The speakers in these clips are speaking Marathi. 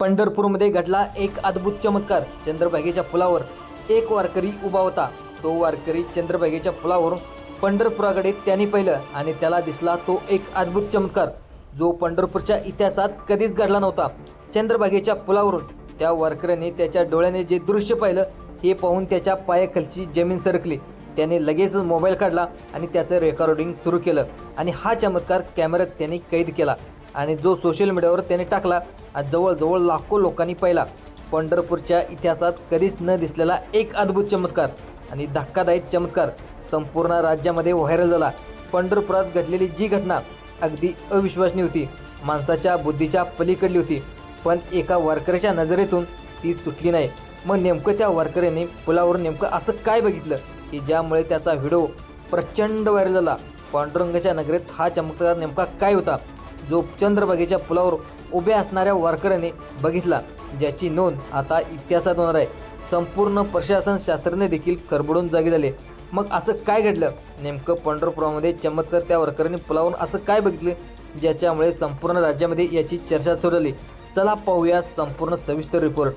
पंढरपूरमध्ये घडला एक अद्भुत चमत्कार. चंद्रभागेच्या पुलावर एक वारकरी उभा होता. तो वारकरी चंद्रभागेच्या पुलावरून पंढरपुराकडे त्याने पाहिलं आणि त्याला दिसला तो एक अद्भुत चमत्कार. जो पंढरपूरच्या इतिहासात कधीच घडला नव्हता. चंद्रभागेच्या पुलावरून त्या वारकऱ्याने त्याच्या डोळ्याने जे दृश्य पाहिलं हे पाहून त्याच्या पायाखालची जमीन सरकली. त्याने लगेचच मोबाईल काढला आणि त्याचं रेकॉर्डिंग सुरू केलं आणि हा चमत्कार कॅमेऱ्यात त्याने कैद केला. आणि जो सोशल मीडियावर त्याने टाकला आणि जवळजवळ लाखो लोकांनी पाहिला. पंढरपूरच्या इतिहासात कधीच न दिसलेला एक अद्भुत चमत्कार आणि धक्कादायक चमत्कार संपूर्ण राज्यामध्ये व्हायरल झाला. पंढरपुरात घडलेली जी घटना अगदी अविश्वसनीय होती. माणसाच्या बुद्धीच्या पलीकडली होती पण एका वारकऱ्याच्या नजरेतून ती सुटली नाही. मग नेमकं त्या वारकऱ्याने पुलावर नेमकं असं काय बघितलं की ज्यामुळे त्याचा व्हिडिओ प्रचंड व्हायरल झाला? पांडुरंगाच्या नगरीत हा चमत्कार नेमका काय होता? जो चंद्रभागेच्या पुलावर उभ्या असणाऱ्या वारकऱ्याने बघितला ज्याची नोंद आता इतिहासात होणार आहे. संपूर्ण प्रशासन शास्त्रज्ञ देखील खरबडून जागे झाले. मग असं काय घडलं? नेमकं पंढरपुरामध्ये चमत्कार त्या वारकऱ्यांनी पुलावरून असं काय बघितलं? ज्याच्यामुळे संपूर्ण राज्यामध्ये याची चर्चा सुरू झाली. चला पाहूया संपूर्ण सविस्तर रिपोर्ट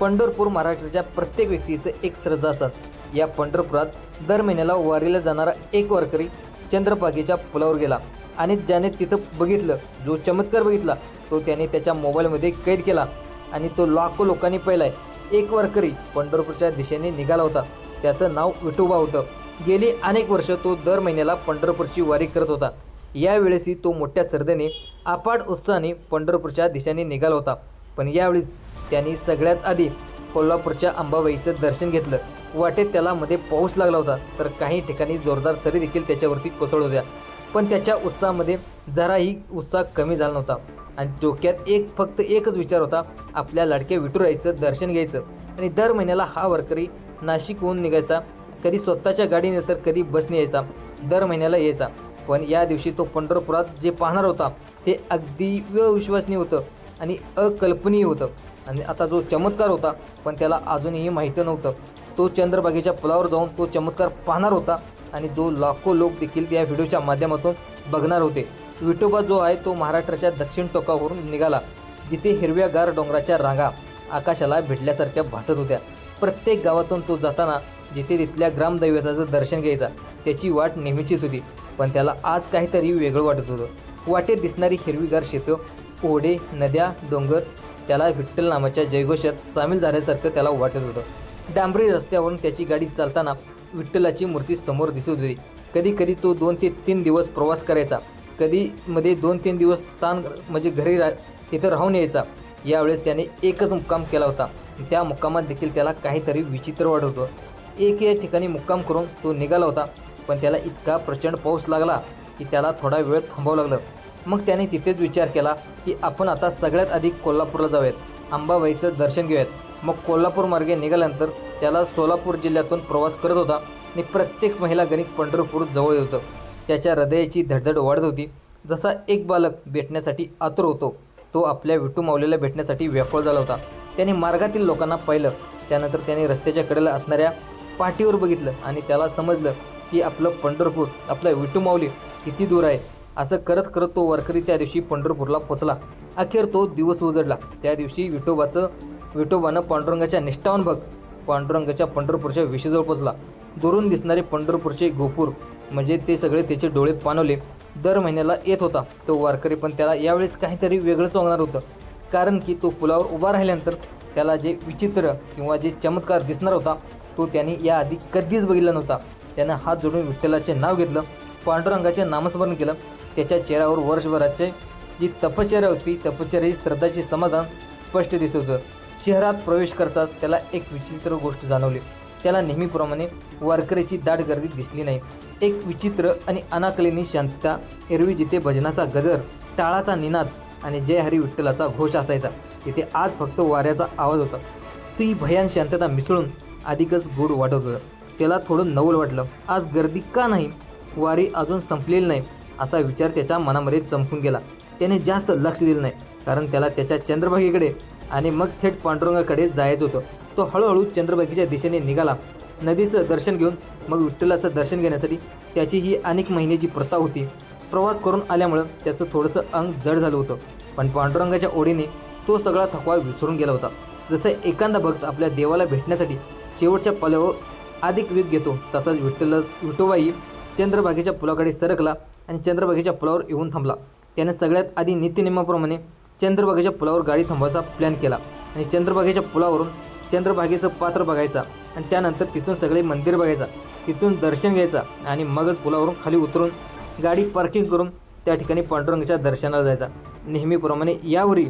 पंढरपूर महाराष्ट्राच्या प्रत्येक व्यक्तीचं एक श्रद्धा असतात. या पंढरपुरात दर महिन्याला वारीला जाणारा एक वारकरी चंद्रभागेच्या पुलावर गेला. आणि ज्याने तिथं बघितलं जो चमत्कार बघितला तो त्याने त्याच्या मोबाईलमध्ये कैद केला. आणि तो लाखो लोकांनी पाहिलाय. एक वारकरी पंढरपूरच्या दिशेने निघाला होता. त्याचं नाव विठोबा होतं. गेली अनेक वर्ष तो दर महिन्याला पंढरपूरची वारी करत होता. यावेळेसही तो मोठ्या श्रद्धेने अपाट उत्साहाने पंढरपूरच्या दिशेने निघाला होता. पण यावेळेस त्यांनी सगळ्यात आधी कोल्हापूरच्या अंबाबाईचं दर्शन घेतलं. वाटेत त्याला मध्ये पाऊस लागला होता तर काही ठिकाणी जोरदार सरी देखील त्याच्यावरती कोसळत होत्या पण त्याच्या उत्साहामध्ये जराही उत्साह कमी झाला नव्हता. आणि डोक्यात एक फक्त एकच विचार होता आपल्या लाडक्या विठुरायचं दर्शन घ्यायचं. आणि दर महिन्याला हा वारकरी नाशिकहून निघायचा. कधी स्वतःच्या गाडीने तर कधी बसने यायचा. दर महिन्याला यायचा. पण या दिवशी तो पंढरपुरात जे पाहणार होता ते अगदी अविश्वसनीय होतं आणि अकल्पनीय होतं. आणि आता जो चमत्कार होता पण त्याला अजूनही माहिती नव्हतं. तो चंद्रबागेच्या पुलावर जाऊन तो चमत्कार पाहणार होता. आणि जो लाखो लोक देखील त्या व्हिडिओच्या माध्यमातून बघणार होते. विठोबा जो आहे तो महाराष्ट्राच्या दक्षिण टोकावरून निघाला जिथे हिरव्यागार डोंगराच्या रांगा आकाशाला भेटल्यासारख्या भासत होत्या. प्रत्येक गावातून तो जाताना जिथे तिथल्या ग्रामदैवताचं दर्शन घ्यायचा त्याची वाट नेहमीचीच होती. पण त्याला आज काहीतरी वेगळं वाटत होतं. वाटेत दिसणारी हिरवीगार शेतं ओढे नद्या डोंगर त्याला विठ्ठल नामाच्या जयघोषात सामील झाल्यासारखं त्याला वाटत होतं. डांबरी रस्त्यावरून त्याची गाडी चालताना विठ्ठलाची मूर्ती समोर दिसत होती कधी कधी तो दोन ते तीन दिवस प्रवास करायचा. कधी मध्ये दोन तीन दिवस स्थान म्हणजे घरी रा तिथं राहून यायचा. यावेळेस त्याने एकच मुक्काम केला होता. त्या मुक्कामात देखील त्याला काहीतरी विचित्र वाटत होतं. एक या ठिकाणी मुक्काम करून तो निघाला होता. पण त्याला इतका प्रचंड पाऊस लागला की त्याला थोडा वेळ थांबावं लागलं. मग त्याने तिथेच विचार केला की आपण आता सगळ्यात आधी कोल्हापूरला जाऊयात. अंबाबाईचं दर्शन घेऊयात. मग कोल्हापूर मार्गे निघाल्यानंतर त्याला सोलापूर जिल्ह्यातून प्रवास करत होता आणि प्रत्येक महिला गणित पंढरपूर जवळ होतं. त्याच्या हृदयाची धडधड वाढत होती. जसा एक बालक भेटण्यासाठी आतुर होतो तो आपल्या विटू माऊलीला भेटण्यासाठी व्याकुळ झाला होता. त्याने मार्गातील लोकांना पाहिलं. त्यानंतर त्याने रस्त्याच्या कडेला असणाऱ्या पाठीवर बघितलं आणि त्याला समजलं की आपलं पंढरपूर आपलं विटू माऊली किती दूर आहे. असं करत करत तो वारकरी त्या दिवशी पंढरपूरला पोचला. अखेर तो दिवस उजडला. त्या दिवशी विठोबाचं विठोबानं पांडुरंगाच्या निष्ठावान भक्त पांडुरंगाच्या पंढरपूरच्या विषयजवळ पोचला. दुरून दिसणारे पंढरपूरचे गोपूर म्हणजे ते सगळे त्याचे डोळे पाणवले दर महिन्याला येत होता. तो वारकरी पण त्याला यावेळेस काहीतरी वेगळंच होणार होतं. कारण की तो पुलावर उभा राहिल्यानंतर त्याला जे विचित्र किंवा जे चमत्कार दिसणार होता तो त्याने याआधी कधीच बघितला नव्हता. त्यानं हात जोडून विठ्ठलाचे नाव घेतलं पांडुरंगाचे नामस्मरण केलं. त्याच्या चेहऱ्यावर वर्षभराचे जी तपश्चर्या होती तपश्चर्याची श्रद्धाचे समाधान स्पष्ट दिसत होतं. शहरात प्रवेश करताच त्याला एक विचित्र गोष्ट जाणवली. त्याला नेहमीप्रमाणे वारकऱ्याची दाट गर्दी दिसली नाही. एक विचित्र आणि अनाकलिनी शांतता एरवी जिथे भजनाचा गजर टाळाचा निनाद आणि जय हरी विठ्ठलाचा घोष असायचा. तिथे आज फक्त वाऱ्याचा आवाज होता. ती भयान शांतता मिसळून अधिकच गोड वाटत होतं. त्याला थोडं नवल वाटलं. आज गर्दी का नाही? वारी अजून संपलेली नाही असा विचार त्याच्या मनामध्ये चमकून गेला. त्याने जास्त लक्ष दिलं नाही कारण त्याला त्याच्या चंद्रभागेकडे आणि मग थेट पांडुरंगाकडे जायचं होतं. तो हळूहळू चंद्रभागेच्या दिशेने निघाला. नदीचं दर्शन घेऊन मग विठ्ठलाचं दर्शन घेण्यासाठी त्याची ही अनेक महिन्याची प्रथा होती. प्रवास करून आल्यामुळं त्याचं थोडंसं अंग जड झालं होतं. पण पांडुरंगाच्या ओढीने तो सगळा थकवा विसरून गेला होता. जसं एखादा भक्त आपल्या देवाला भेटण्यासाठी शेवटच्या पाल्यावर अधिक वेग घेतो तसाच विठ्ठल विठोबाई चंद्रभागेच्या पुलाकडे सरकला आणि चंद्रभागेच्या पुलावर येऊन थांबला. त्याने सगळ्यात आधी नित्यनियमाप्रमाणे चंद्रभागेच्या पुलावर गाडी थांबवायचा प्लॅन केला. आणि चंद्रभागेच्या पुलावरून चंद्रभागेचं पात्र बघायचा आणि त्यानंतर तिथून सगळे मंदिर बघायचा. तिथून दर्शन घ्यायचं आणि मगच पुलावरून खाली उतरून गाडी पार्किंग करून त्या ठिकाणी पांडुरंगाच्या दर्शनाला जायचा. नेहमीप्रमाणे यावरी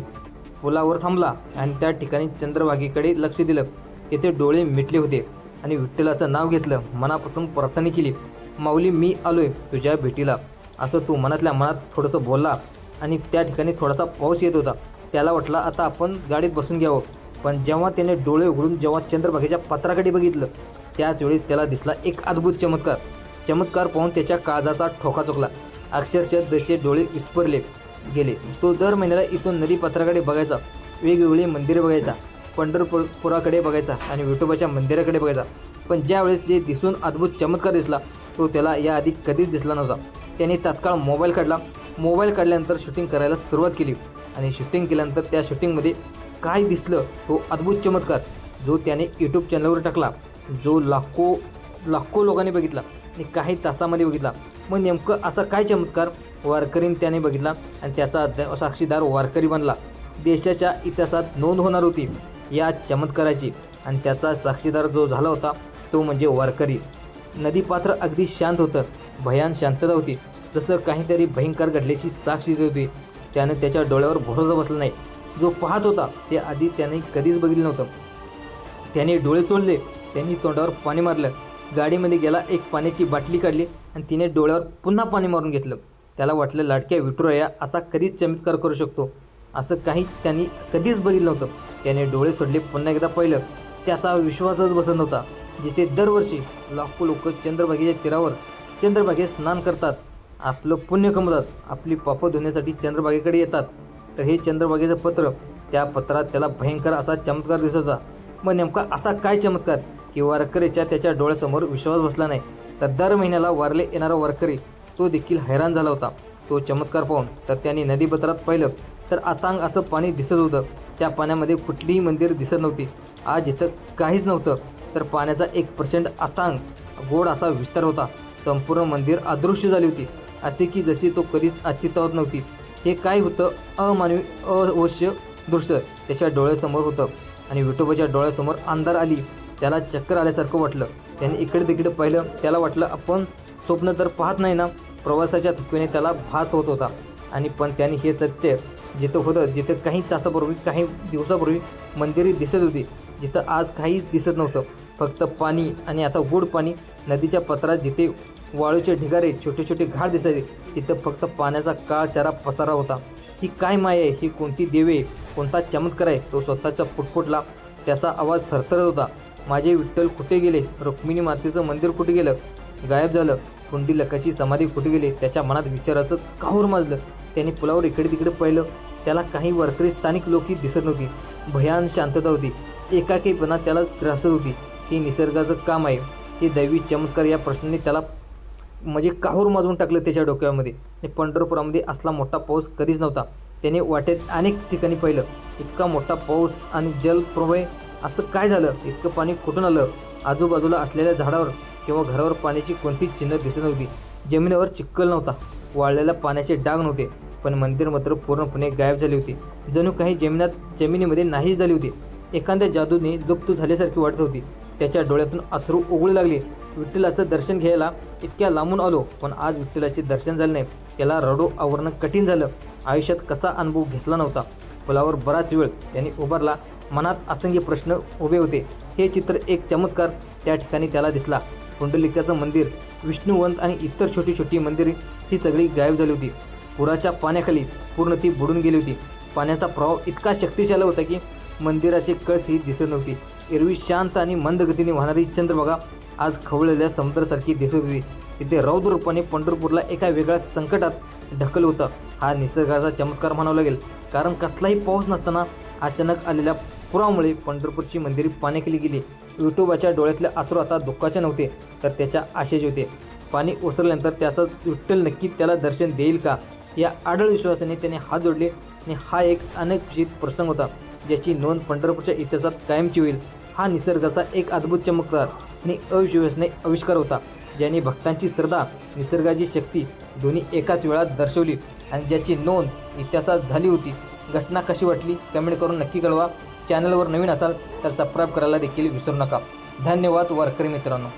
पुलावर थांबला आणि त्या ठिकाणी चंद्रभागेकडे लक्ष दिलं. तेथे डोळे मिटले होते आणि विठ्ठलाचं नाव घेतलं. मनापासून प्रार्थना केली माऊली मी आलोय तुझ्या भेटीला. असं तू मनातल्या मनात थोडंसं बोलला. आणि त्या ठिकाणी थोडासा पाऊस येत होता. त्याला वाटला आता आपण गाडीत बसून घ्यावं. पण जेव्हा त्याने डोळे उघडून जेव्हा चंद्रभागेच्या पत्राकडे बघितलं त्याच वेळेस त्याला दिसला एक अद्भुत चमत्कार. चमत्कार पाहून त्याच्या काळजाचा ठोका चुकला. अक्षरशः त्याचे डोळे विस्परले गेले. तो दर महिन्याला इथून नदीपात्राकडे बघायचा वेगवेगळी मंदिरे बघायचा पंढरपूर पुराकडे बघायचा आणि विठोबाच्या मंदिराकडे बघायचा. पण ज्यावेळेस जे दिसून अद्भुत चमत्कार दिसला तो त्याला याआधी कधीच दिसला नव्हता. त्याने तात्काळ मोबाईल काढला मोबाईल काढल्यानंतर शूटिंग करायला सुरुवात केली. आणि शूटिंग केल्यानंतर त्या शूटिंगमध्ये काय दिसलं तो अद्भुत चमत्कार जो त्याने यूट्यूब चॅनलवर टाकला. जो लाखो लाखो लोकांनी बघितला आणि काही तासामध्ये बघितला. मग नेमकं असा काय चमत्कार वारकरीने त्याने बघितला आणि त्याचा साक्षीदार वारकरी बनला. देशाच्या इतिहासात नोंद होणार होती या चमत्काराची. आणि त्याचा साक्षीदार जो झाला होता तो म्हणजे वारकरी. नदीपात्र अगदी शांत होतं भयान शांतता होती. जसं काहीतरी भयंकर घडल्याची साक्ष देत होती. त्याने त्याच्या डोळ्यावर भरोसा बसला नाही. जो पाहत होता ते आधी त्याने कधीच बघितलं नव्हतं. त्याने डोळे चोळले त्यांनी तोंडावर पाणी मारलं. गाडीमध्ये गेला एक पाण्याची बाटली काढली आणि तिने डोळ्यावर पुन्हा पाणी मारून घेतलं. त्याला वाटलं लाडक्या विठुराया असा कधीच चमत्कार करू शकतो. असं काही त्यांनी कधीच बघितलं नव्हतं. त्याने डोळे सोडले पुन्हा एकदा पाहिलं. त्याचा विश्वासच बसत नव्हता जिथे दरवर्षी लाखो लोक चंद्रभागेच्या तीरावर चंद्रभागेत स्नान करतात. आपलं पुण्य कमवतात आपली पापं धुण्यासाठी चंद्रभागेकडे येतात. तर हे चंद्रभागेचं पत्र त्या पत्रात त्याला भयंकर असा चमत्कार दिसत होता. मग नेमका असा काय चमत्कार? की वारकरीच्या त्याच्या डोळ्यासमोर विश्वास बसला नाही. तर दर महिन्याला वारले येणारा वारकरी तो देखील हैराण झाला होता. तो चमत्कार पाहून तर त्यांनी नदीपत्रात पाहिलं तर आतांग असं पाणी दिसत होतं. त्या पाण्यामध्ये कुठलीही मंदिर दिसत नव्हती. आज इथं काहीच नव्हतं. तर पाण्याचा एक प्रचंड आतांग गोड असा विस्तार होता. संपूर्ण मंदिर अदृश्य झाली होती. असे की जशी तो कधीच अस्तित्वात नव्हती. हे काय होतं? अमानवी अवश्य दृश्य त्याच्या डोळ्यासमोर होतं. आणि विठोबाच्या डोळ्यासमोर अंधार आली. त्याला चक्कर आल्यासारखं वाटलं. त्याने इकडे तिकडे पाहिलं. त्याला वाटलं आपण स्वप्न तर पाहत नाही ना? प्रवासाच्या थुकीने त्याला भास होत होता. आणि पण त्याने हे सत्य जिथं होतं जिथं काही तासापूर्वी काही दिवसापूर्वी मंदिरे दिसत होती जिथं आज काहीच दिसत नव्हतं. फक्त पाणी आणि आता गोड पाणी नदीच्या पत्रात जिथे वाळूचे ढिगारे छोटे छोटे घाट दिसायचे. तिथं फक्त पाण्याचा काळ शरा पसारा होता. ही काय माय आहे? ही कोणती देवी कोणता चमत्कार आहे? तो स्वतःच्या फुटफुटला त्याचा आवाज थरथरत होता. माझे विठ्ठल कुठे गेले? रुक्मिणी मातेचं मंदिर कुठे गेलं? गायब झालं. कुंडी लकाची समाधी कुठे गेली. त्याच्या मनात विचाराचं काहूर माजलं. त्याने पुलावर इकडे तिकडे पाहिलं. त्याला काही वर्करी स्थानिक लोकही दिसत नव्हती. भयान शांतता होती. एकाकीपणा त्याला त्रासत होती. हे निसर्गाचं काम आहे. हे दैवी चमत्कार या प्रश्नाने त्याला म्हणजे काहूर माजून टाकलं त्याच्या डोक्यामध्ये. पंढरपुरामध्ये असला मोठा पाऊस कधीच नव्हता. त्याने वाटेत अनेक ठिकाणी पाहिलं. इतका मोठा पाऊस आणि जलप्रवाह असं काय झालं? इतकं पाणी कुठून आलं? आजूबाजूला असलेल्या झाडावर किंवा घरावर पाण्याची कोणतीच चिन्ह दिसत नव्हती. जमिनीवर चिक्कल नव्हता. वाळलेल्या पाण्याचे डाग नव्हते. पण मंदिर मात्र पूर्णपणे गायब झाली होती. जणू काही जमिनात जमिनीमध्ये नाही झाली होती. एखाद्या जादूने लुप्त झाल्यासारखी वाटत होती. त्याच्या डोळ्यातून अश्रू उघळू लागले. विठ्ठलाचं दर्शन घ्यायला इतक्या लांबून आलो पण आज विठ्ठलाचे दर्शन झाले नाही. त्याला रडो आवरणं कठीण झालं. आयुष्यात कसा अनुभव घेतला नव्हता. पुलावर बराच वेळ त्यांनी उभारला. मनात असंख्य प्रश्न उभे होते. हे चित्र एक चमत्कार त्या ठिकाणी त्याला दिसला. पुंडलिकाचं मंदिर विष्णुवंत आणि इतर छोटी छोटी मंदिरे ही सगळी गायब झाली होती. पुराच्या पाण्याखाली पूर्ण ती बुडून गेली होती. पाण्याचा प्रवाह इतका शक्तिशाली होता की मंदिराचे कळस ही दिसत नव्हती. एरवी शांत आणि मंद गतीने वाहणारी चंद्रभागा आज खवळलेल्या समुद्रासारखी दिसत होती. तिथे रौद्र रूपाने पंढरपूरला एका वेगळ्या संकटात ढकल होतं. हा निसर्गाचा चमत्कार म्हणावा लागेल. कारण कसलाही पाऊस नसताना अचानक आलेल्या पुरामुळे पंढरपूरची मंदिरे पाण्याखाली गेली. विठोबाच्या डोळ्यातले अश्रू आता दुःखाचे नव्हते तर त्याच्या आशेचे होते. पाणी ओसरल्यानंतर त्याचा विठ्ठल नक्की त्याला दर्शन देईल का? या आढळ विश्वासाने त्याने हात जोडले आणि हा एक अनपेक्षित प्रसंग होता. ज्याची नोंद पंढरपूरच्या इतिहासात कायमची होईल हा निसर्गाचा एक अद्भुत चमत्कार आणि अविश्वसनीय आविष्कार होता ज्याने भक्तांची श्रद्धा निसर्गाची शक्ती दोन्ही एकाच वेळात दर्शवली आणि ज्याची नोंद इतिहासात झाली होती. घटना कशी वाटली कमेंट करून नक्की कळवा. चॅनलवर नवीन असाल तर सबस्क्राईब करायला देखील विसरू नका. धन्यवाद वारकरी मित्रांनो.